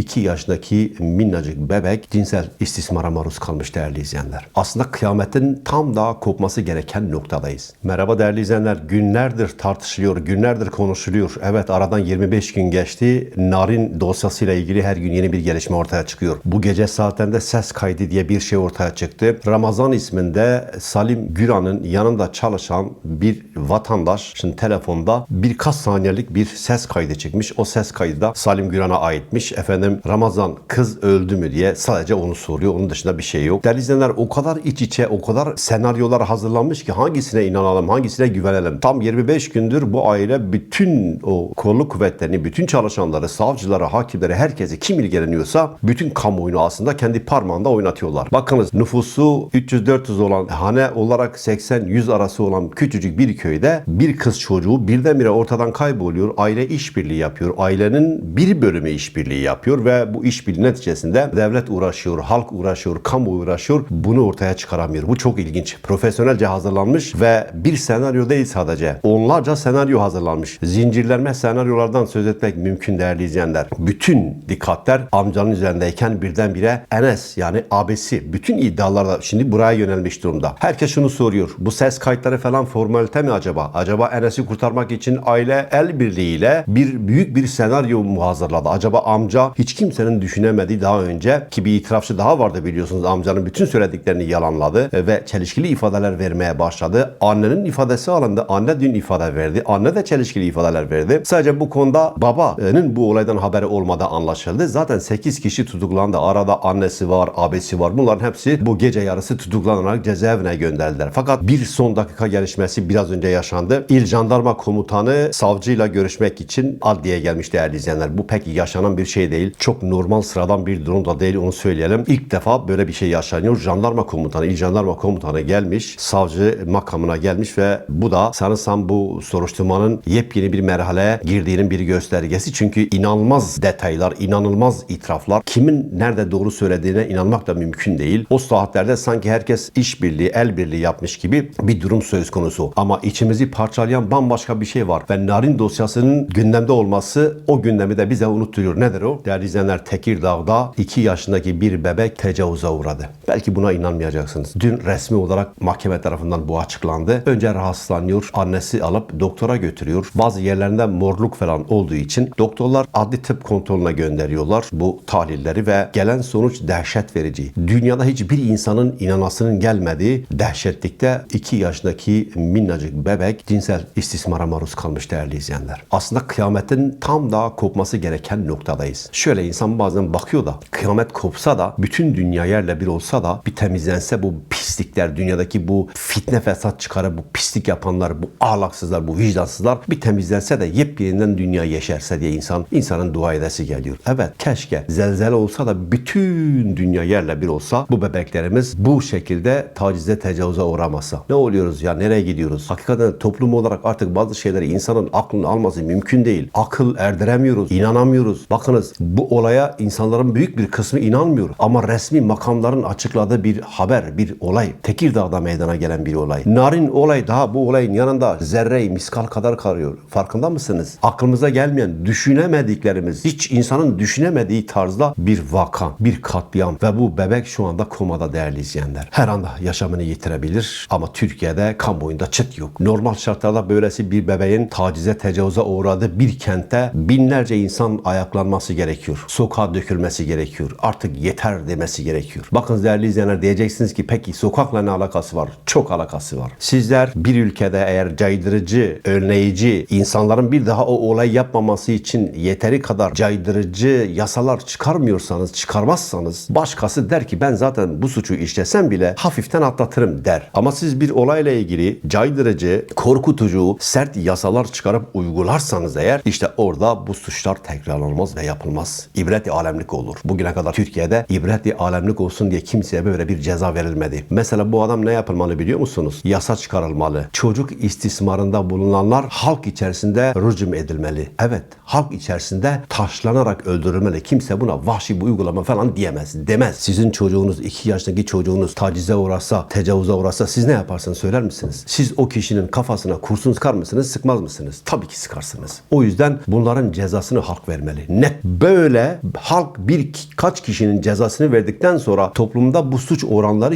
2 yaşındaki minnacık bebek cinsel istismara maruz kalmış değerli izleyenler. Aslında kıyametin tam da kopması gereken noktadayız. Merhaba değerli izleyenler. Günlerdir tartışılıyor, günlerdir konuşuluyor. Evet aradan 25 gün geçti. Narin dosyasıyla ilgili her gün yeni bir gelişme ortaya çıkıyor. Bu gece saatlerinde ses kaydı diye bir şey ortaya çıktı. Ramazan isminde Salim Güran'ın yanında çalışan bir vatandaş şimdi telefonda birkaç saniyelik bir ses kaydı çıkmış. O ses kaydı da Salim Güran'a aitmiş. Efendim Ramazan kız öldü mü diye sadece onu soruyor. Onun dışında bir şey yok. Değerli izleyenler o kadar iç içe, o kadar senaryolar hazırlanmış ki hangisine inanalım, hangisine güvenelim. Tam 25 gündür bu aile bütün o kolluk kuvvetlerini, bütün çalışanları, savcıları, hakimleri, herkesi kim ilgileniyorsa bütün kamuoyunu aslında kendi parmağında oynatıyorlar. Bakınız nüfusu 300-400 olan hane olarak 80-100 arası olan küçücük bir köyde bir kız çocuğu birdenbire ortadan kayboluyor. Aile işbirliği yapıyor. Ailenin bir bölümü işbirliği yapıyor ve bu işbirliği neticesinde devlet uğraşıyor, halk uğraşıyor, kamu uğraşıyor. Bunu ortaya çıkaramıyor. Bu çok ilginç. Profesyonelce hazırlanmış ve bir senaryo değil sadece. Onlarca senaryo hazırlanmış. Zincirlenme senaryolardan söz etmek mümkün değerli izleyenler. Bütün dikkatler amcanın üzerindeyken birdenbire Enes yani abisi bütün iddialarda şimdi buraya yönelmiş durumda. Herkes şunu soruyor. Bu ses kayıtları falan formalite mi acaba? Acaba Enes'i kurtarmak için aile el birliğiyle bir büyük bir senaryo mu hazırladı? Acaba amca hiç kimsenin düşünemediği daha önce ki bir itirafçı daha vardı biliyorsunuz amcanın bütün söylediklerini yalanladı ve çelişkili ifadeler vermeye başladı. Annenin ifadesi alındı. Anne dün ifade verdi. Anne de çelişkili ifadeler verdi. Sadece bu konuda babanın bu olaydan haberi olmadığı anlaşıldı. Zaten 8 kişi tutuklandı. Arada annesi var, abisi var. Bunların hepsi bu gece yarısı tutuklanarak cezaevine gönderdiler. Fakat bir son dakika gelişmesi biraz önce yaşandı. İl Jandarma Komutanı savcıyla görüşmek için adliyeye gelmiş değerli izleyenler. Bu pek yaşanan bir şey değil. Çok normal sıradan bir durum da değil onu söyleyelim. İlk defa böyle bir şey yaşanıyor. Jandarma Komutanı, İl Jandarma Komutanı gelmiş. Savcı makamına gelmiş ve bu da sanırsam bu soruşturmanın yepyeni bir merhaleye girdiğinin bir göstergesi. Çünkü inanılmaz detaylar, inanılmaz itiraflar. Kimin nerede doğru söylediğine inanmak da mümkün değil. O saatlerde sanki herkes işbirliği, el birliği yapmış gibi bir durum söz konusu. Ama içimizi parçalayan bambaşka bir şey var. Ve Narin dosyasının gündemde olması o gündemi de bize unutturuyor. Nedir o? Değerli izleyenler Tekirdağ'da 2 yaşındaki bir bebek tecavüze uğradı. Belki buna inanmayacaksınız. Dün resmi olarak mahkeme tarafından bu açıklandı. Önce rahatsızlanıyor, annesi alıp doktora götürüyor. Bazı yerlerinde morluk falan olduğu için doktorlar adli tıp kontrolüne gönderiyorlar bu tahlilleri ve gelen sonuç dehşet verici. Dünyada hiçbir insanın inanasının gelmediği dehşetlikte 2 yaşındaki minnacık bebek cinsel istismara maruz kalmış değerli izleyenler. Aslında kıyametin tam da kopması gereken noktadayız. Şöyle insan bazen bakıyor da kıyamet kopsa da bütün dünya yerle bir olsa da bir temizlense bu pislikler dünyadaki bu fitne fesat çıkarı bu pislik yapanlar bu ahlaksızlar bu vicdansızlar bir temizlense de yepyeninden dünya yeşerse diye insan insanın dua edesi geliyor. Evet keşke zelzele olsa da bütün dünya yerle bir olsa bu bebeklerimiz bu şekilde tacize tecavüze uğramasa. Ne oluyoruz ya nereye gidiyoruz? Hakikaten toplum olarak artık bazı şeyleri insanın aklını alması mümkün değil. Akıl erdiremiyoruz, inanamıyoruz. Bakınız bu olaya insanların büyük bir kısmı inanmıyor. Ama resmi makamların açıkladığı bir haber, bir olay. Tekirdağ'da meydana gelen bir olay. Narin olay daha bu olayın yanında zerre miskal kadar kalıyor. Farkında mısınız? Aklımıza gelmeyen, düşünemediklerimiz, hiç insanın düşünemediği tarzda bir vaka, bir katliam ve bu bebek şu anda komada değerli izleyenler. Her anda yaşamını yitirebilir ama Türkiye'de kamuoyunda çıt yok. Normal şartlarda böylesi bir bebeğin tacize, tecavüze uğradığı bir kentte binlerce insan ayaklanması gerekiyor. Sokağa dökülmesi gerekiyor. Artık yeter demesi gerekiyor. Bakın değerli izleyenler diyeceksiniz ki peki sokakla ne alakası var? Çok alakası var. Sizler bir ülkede eğer caydırıcı, önleyici, insanların bir daha o olay yapmaması için yeteri kadar caydırıcı yasalar çıkarmıyorsanız, çıkarmazsanız başkası der ki ben zaten bu suçu işlesem bile hafiften atlatırım der. Ama siz bir olayla ilgili caydırıcı, korkutucu, sert yasalar çıkarıp uygularsanız eğer işte orada bu suçlar tekrarlanmaz ve yapılmaz. İbret-i alemlik olur. Bugüne kadar Türkiye'de ibret-i alemlik olsun diye kimseye böyle bir ceza verilmedi. Mesela bu adam ne yapılmalı biliyor musunuz? Yasa çıkarılmalı. Çocuk istismarında bulunanlar halk içerisinde rücum edilmeli. Evet, halk içerisinde taşlanarak öldürülmeli. Kimse buna vahşi bir uygulama falan diyemez. Demez. Sizin çocuğunuz, iki yaşındaki çocuğunuz tacize uğrasa, tecavüze uğrasa siz ne yaparsınız söyler misiniz? Siz o kişinin kafasına kurşun sıkar mısınız, sıkmaz mısınız? Tabii ki sıkarsınız. O yüzden bunların cezasını halk vermeli. Net. Böyle halk bir kaç kişinin cezasını verdikten sonra toplumda bu suç oranları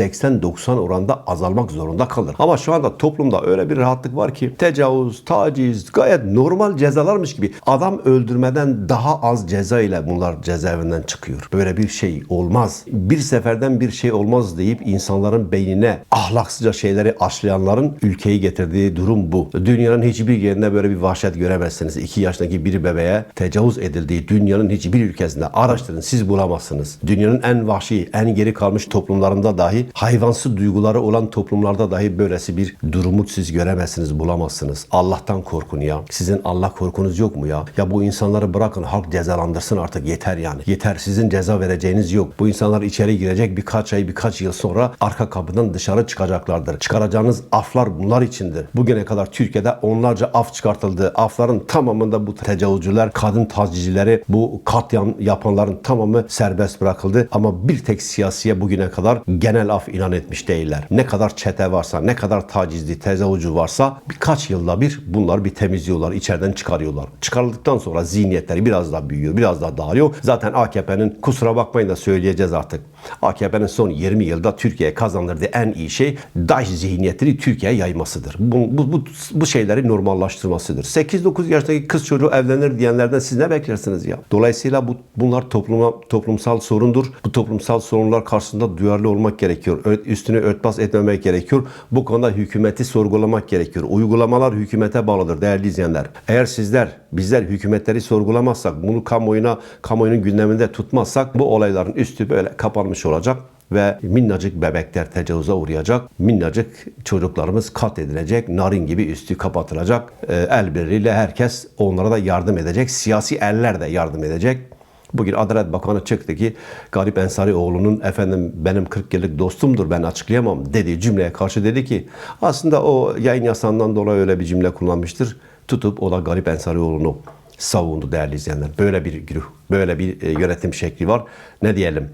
%80-90 oranda azalmak zorunda kalır. Ama şu anda toplumda öyle bir rahatlık var ki tecavüz, taciz gayet normal cezalarmış gibi adam öldürmeden daha az ceza ile bunlar cezaevinden çıkıyor. Böyle bir şey olmaz. Bir seferden bir şey olmaz deyip insanların beynine ahlaksızca şeyleri aşlayanların ülkeyi getirdiği durum bu. Dünyanın hiçbir yerinde böyle bir vahşet göremezsiniz. İki yaşındaki bir bebeğe tecavüz edildiği dünyanın hiçbir ülkesinde araştırın siz bulamazsınız. Dünyanın en vahşi, en geri kalmış toplumlarında dahi hayvansı duyguları olan toplumlarda dahi böylesi bir durumu siz göremezsiniz, bulamazsınız. Allah'tan korkun ya. Sizin Allah korkunuz yok mu ya? Ya bu insanları bırakın halk cezalandırsın artık yeter yani. Yeter sizin ceza vereceğiniz yok. Bu insanlar içeri girecek birkaç ay birkaç yıl sonra arka kapıdan dışarı çıkacaklardır. Çıkaracağınız aflar bunlar içindir. Bugüne kadar Türkiye'de onlarca af çıkartıldı. Afların tamamında bu tecavüzcüler, kadın tacizcileri, bu katliam yapanların tamamı serbest bırakıldı. Ama bir tek siyasiye bugüne kadar genel af ilan etmiş değiller. Ne kadar çete varsa, ne kadar tacizli, tecavüzcü varsa birkaç yılda bir bunlar bir temizliyorlar, içeriden çıkarıyorlar. Çıkarıldıktan sonra zihniyetleri biraz daha büyüyor, biraz daha dağılıyor. Zaten AKP'nin kusura bakmayın da söyleyeceğiz artık. AKP'nin son 20 yılda Türkiye'ye kazandırdığı en iyi şey DAEŞ zihniyetini Türkiye'ye yaymasıdır. Bu, bu, bu, bu şeyleri normallaştırmasıdır. 8-9 yaştaki kız çocuğu evlenir diyenlerden siz ne beklersiniz ya? Dolayısıyla bu, bunlar topluma, toplumsal sorundur. Bu toplumsal sorunlar karşısında duyarlı olmak gerekiyor. Ö- Üstünü örtbas etmemek gerekiyor. Bu konuda hükümeti sorgulamak gerekiyor. Uygulamalar hükümete bağlıdır değerli izleyenler. Eğer sizler, bizler hükümetleri sorgulamazsak, bunu kamuoyuna, kamuoyunun gündeminde tutmazsak bu olayların üstü böyle kapanmış olacak ve minnacık bebekler tecavüze uğrayacak. Minnacık çocuklarımız katledilecek. Narin gibi üstü kapatılacak. Ee, el birliğiyle herkes onlara da yardım edecek. Siyasi eller de yardım edecek. Bugün Adalet Bakanı çıktı ki Garip Ensarioğlu'nun efendim benim 40 yıllık dostumdur ben açıklayamam dediği cümleye karşı dedi ki aslında o yayın yasağından dolayı öyle bir cümle kullanmıştır. Tutup o da Garip Ensarioğlu'nu savundu değerli izleyenler. Böyle bir güruh, böyle bir e, yönetim şekli var. Ne diyelim?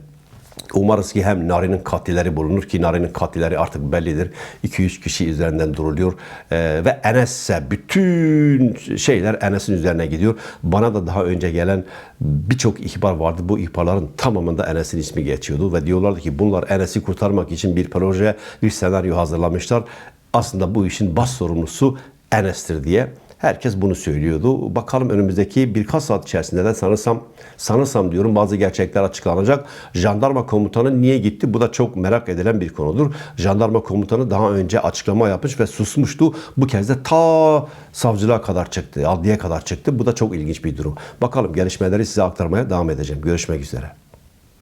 Umarız ki hem Nari'nin katilleri bulunur ki Nari'nin katilleri artık bellidir. 200 kişi üzerinden duruluyor. Ee, ve Enes ise bütün şeyler Enes'in üzerine gidiyor. Bana da daha önce gelen birçok ihbar vardı. Bu ihbarların tamamında Enes'in ismi geçiyordu. Ve diyorlardı ki bunlar Enes'i kurtarmak için bir proje, bir senaryo hazırlamışlar. Aslında bu işin baş sorumlusu Enes'tir diye. Herkes bunu söylüyordu. Bakalım önümüzdeki birkaç saat içerisinde de sanırsam, sanırsam diyorum bazı gerçekler açıklanacak. Jandarma komutanı niye gitti? Bu da çok merak edilen bir konudur. Jandarma komutanı daha önce açıklama yapmış ve susmuştu. Bu kez de ta savcılığa kadar çıktı, adliye kadar çıktı. Bu da çok ilginç bir durum. Bakalım gelişmeleri size aktarmaya devam edeceğim. Görüşmek üzere.